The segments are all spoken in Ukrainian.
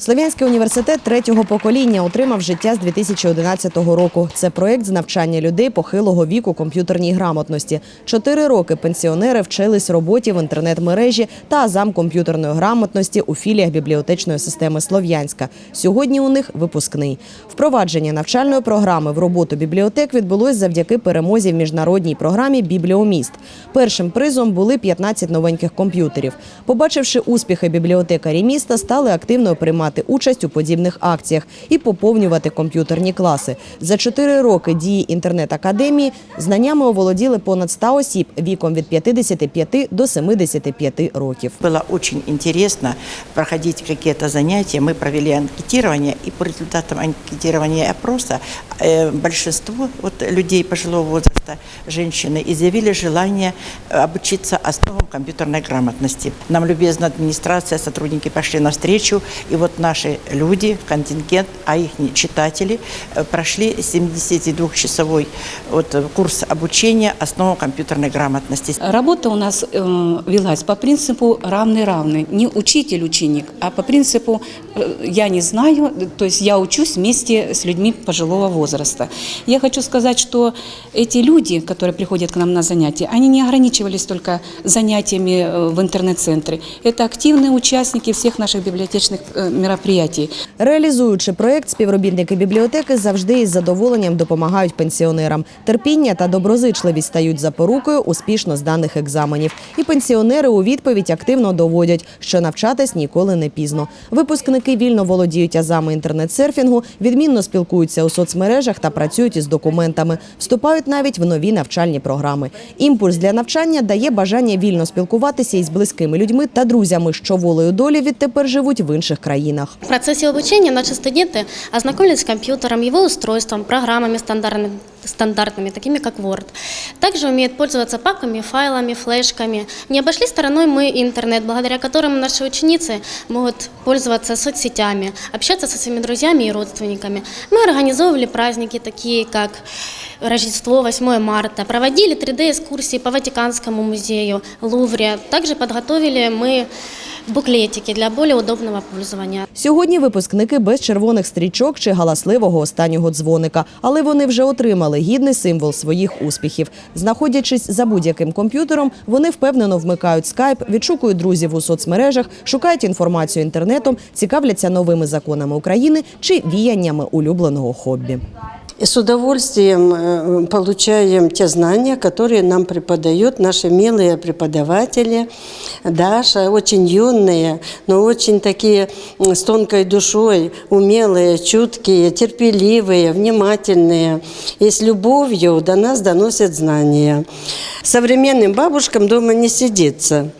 Слов'янський університет третього покоління отримав життя з 2011 року. Це проект з навчання людей похилого віку комп'ютерній грамотності. Чотири роки пенсіонери вчились роботі в інтернет-мережі та азам комп'ютерної грамотності у філіях бібліотечної системи Слов'янська. Сьогодні у них випускний. Впровадження навчальної програми в роботу бібліотек відбулось завдяки перемозі в міжнародній програмі Бібліоміст. Першим призом були 15 новеньких комп'ютерів. Побачивши успіхи бібліотекарі міста, стали активно приймати участь у подібних акціях і поповнювати комп'ютерні класи. За чотири роки дії інтернет-академії знаннями оволоділи понад 100 осіб віком від 55 до 75 років. Было очень интересно проходить какие-то занятия. Мы провели анкетирование, и по результатам анкетирования и опроса э, большинство вот, людей пожилого возраста, женщины, изъявили желание э, обучиться основам компьютерной грамотности. Нам любезно администрация, сотрудники пошли навстречу, и вот наши люди, контингент, а их читатели э, прошли 72-часовой вот, э, курс обучения основам компьютерной грамотности. Работа у нас э, велась по принципу равный-равный. Не учитель-ученик, а по принципу э, я не знаю, то есть я учусь вместе с людьми пожилого возраста. Я хочу сказать, что эти люди, которые приходят к нам на занятия, они не ограничивались только занятиями э, в интернет-центре. Это активные участники всех наших библиотечных э, мероприятий. Реалізуючи проект, співробітники бібліотеки завжди із задоволенням допомагають пенсіонерам. Терпіння та доброзичливість стають запорукою успішно зданих екзаменів. І пенсіонери у відповідь активно доводять, що навчатись ніколи не пізно. Випускники вільно володіють азами інтернет-серфінгу, відмінно спілкуються у соцмережах та працюють із документами. Вступають навіть в нові навчальні програми. Імпульс для навчання дає бажання вільно спілкуватися із близькими людьми та друзями, що волею долі відтепер живуть в інших країнах. В процессе обучения наши студенты ознакомились с компьютером, его устройством, программами стандартными, стандартными, такими как Word. Также умеют пользоваться папками, файлами, флешками. Не обошли стороной мы интернет, благодаря которому наши ученицы могут пользоваться соцсетями, общаться со своими друзьями и родственниками. Мы организовывали праздники, такие как Рождество, 8 марта, проводили 3D-экскурсии по Ватиканскому музею, Лувре. Также подготовили мы буклетики для более удобного пользования. Сьогодні випускники без червоних стрічок чи галасливого останнього дзвоника, але вони вже отримали гідний символ своїх успіхів. Знаходячись за будь-яким комп'ютером, вони впевнено вмикають скайп, відшукують друзів у соцмережах, шукають інформацію інтернетом, цікавляться новими законами України чи віяннями улюбленого хобі И с удовольствием э, получаем те знания, которые нам преподают наши милые преподаватели. Даша очень юные, но очень такие м, с тонкой душой, умелые, чуткие, терпеливые, внимательные. И с любовью до нас доносят знания. Современным бабушкам дома не сидится.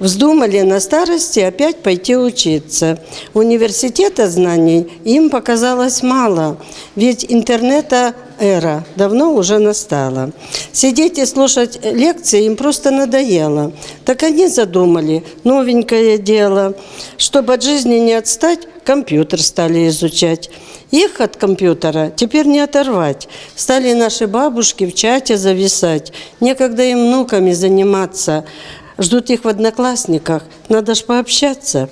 Вздумали на старости опять пойти учиться. Университета знаний им показалось мало, ведь интернета эра давно уже настала. Сидеть и слушать лекции им просто надоело. Так они задумали новенькое дело. Чтобы от жизни не отстать, компьютер стали изучать. Их от компьютера теперь не оторвать. Стали наши бабушки в чате зависать. Некогда им внуками заниматься. Ждут их в одноклассниках. Надо ж пообщаться.